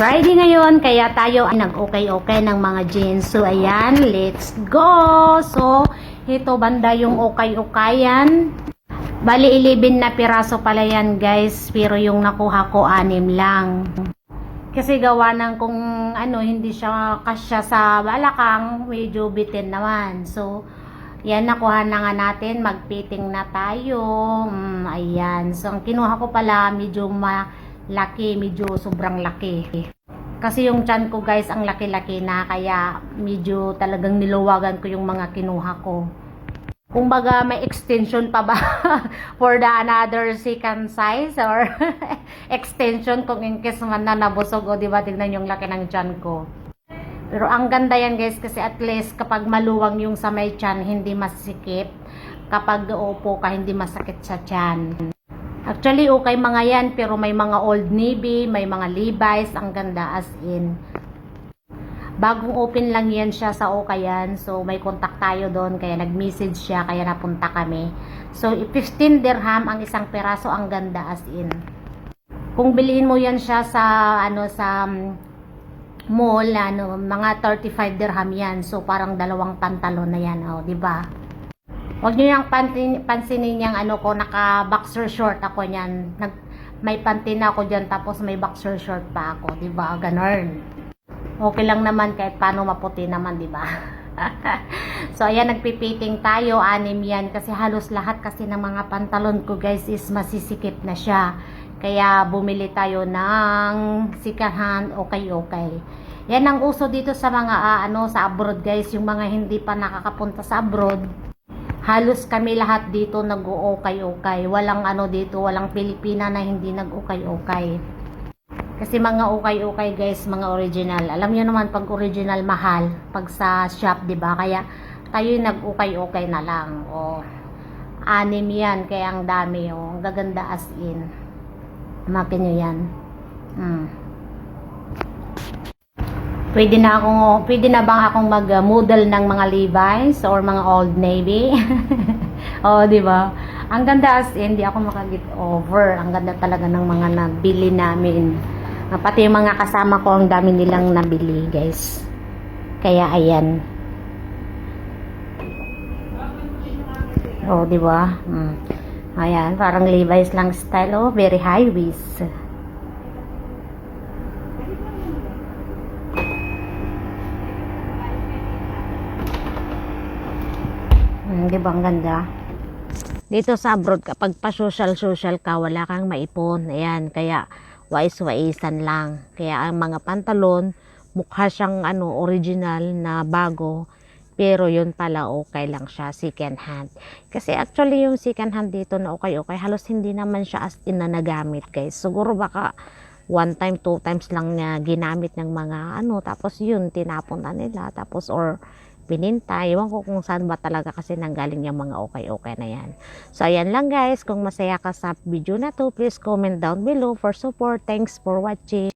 Friday ngayon, kaya tayo ay nag-okay-okay ng mga jeans. So, ayan, let's go! So, ito banda yung okay-okayan. Bali, 11 na piraso pala yan, guys. Pero yung nakuha ko, anim lang. Kasi gawa ng kung ano, hindi siya kasya sa balakang, medyo bitin naman. So, yan, nakuha na nga natin. Magpiting na tayo. Mm, ayan. So, ang kinuha ko pala, medyo malaki, medyo sobrang laki. Kasi yung chan ko guys, ang laki-laki na, kaya medyo talagang niluwagan ko yung mga kinuha ko. Kung baga may extension pa ba for the another second size or extension kung in case man na nabusog o di ba tignan yung laki ng chan ko. Pero ang ganda yan guys kasi at least kapag maluwang yung sa may chan hindi masikip. Kapag upo ka hindi masakit sa chan. Actually okay mga yan pero may mga old navy, may mga Levi's, ang ganda as in. Bagong open lang yan siya sa Okayan. So, may contact tayo doon. Kaya nag-message siya. Kaya napunta kami. So, 15 dirham ang isang peraso. Ang ganda as in. Kung bilhin mo yan siya sa, ano, sa um, mall, ano, mga 35 dirham yan. So, parang dalawang pantalon na yan. O, di ba? Huwag nyo yung pansin, pansinin yung ano ko, naka boxer short ako niyan. Nag, may panty na ako dyan, tapos may boxer short pa ako. di ba Ganon okay lang naman kahit paano maputi naman, di ba? so, ayan, nagpipiting tayo, anim yan, kasi halos lahat kasi ng mga pantalon ko, guys, is masisikip na siya. Kaya, bumili tayo ng hand, okay-okay. Yan ang uso dito sa mga, ah, ano, sa abroad, guys, yung mga hindi pa nakakapunta sa abroad. Halos kami lahat dito nag-okay-okay. Walang ano dito, walang Pilipina na hindi nag-okay-okay. Kasi mga ukay-ukay guys, mga original. Alam niyo naman pag original mahal pag sa shop, 'di ba? Kaya tayo nag-ukay-ukay na lang. O anim 'yan, kaya ang dami oh. Ang gaganda as in. Makin niyo 'yan. Hmm. Pwede na akong pwede na bang akong mag-model ng mga Levi's or mga Old Navy? oh, 'di ba? Ang ganda as in, di ako makagit over. Ang ganda talaga ng mga nabili namin. Ah, Pati yung mga kasama ko, ang dami nilang nabili, guys. Kaya, ayan. Oh, di ba? Hmm. Ayan, parang Levi's lang style. Oh, very high waist. Hmm, di ba ang ganda? Dito sa abroad, kapag pa-social-social ka, wala kang maipon. Ayan, kaya wais-waisan lang. Kaya ang mga pantalon, mukha siyang ano, original na bago. Pero yun pala okay lang siya, second hand. Kasi actually yung second hand dito na okay-okay, halos hindi naman siya as in na nagamit guys. Siguro baka one time, two times lang niya ginamit ng mga ano, tapos yun, tinapon na nila. Tapos or pininta. Ewan ko kung saan ba talaga kasi nanggaling yung mga okay-okay na yan. So, ayan lang guys. Kung masaya ka sa video na to, please comment down below for support. Thanks for watching.